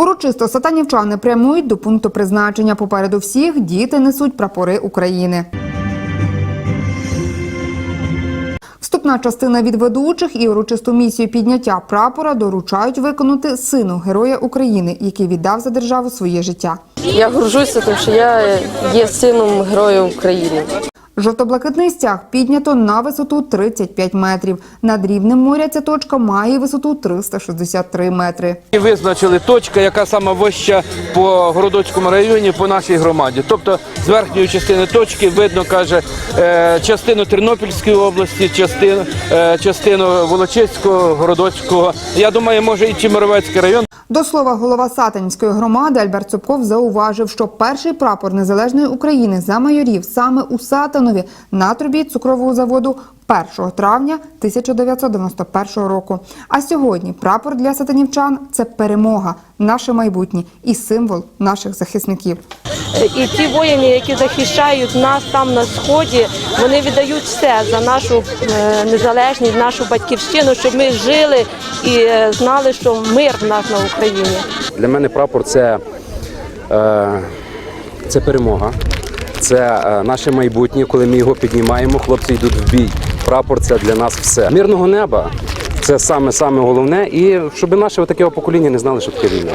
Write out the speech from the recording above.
Урочисто сатанівчани прямують до пункту призначення. Попереду всіх діти несуть прапори України. Вступна частина від ведучих і урочисту місію підняття прапора доручають виконати сину Героя України, який віддав за державу своє життя. Я горжуся тим, що я є сином Героя України. Жовто-блакитний стяг піднято на висоту 35 метрів. Над рівнем моря ця точка має висоту 363 метри. І визначили точка, яка сама вища по Городоцькому районі, по нашій громаді. Тобто з верхньої частини точки видно, каже, е, частину Тернопільської області, частину, е, частину Волочиського, Городоцького. Я думаю, може і Чемеровецький район. До слова, голова Сатанівської громади Альберт Цупков зауважив, що перший прапор незалежної України за майорів саме у Сатанові на трубі цукрового заводу 1 травня 1991 року. А сьогодні прапор для сатанівчан це перемога, наше майбутнє і символ наших захисників. І ті воїни, які захищають нас там на сході, вони віддають все за нашу е, незалежність, нашу батьківщину, щоб ми жили і е, знали, що мир в нас на Україні. Для мене прапор це, е, це перемога, це е, наше майбутнє. Коли ми його піднімаємо, хлопці йдуть в бій. Прапор це для нас все. Мирного неба це саме саме головне, і щоб наше таке покоління не знали, що таке війна.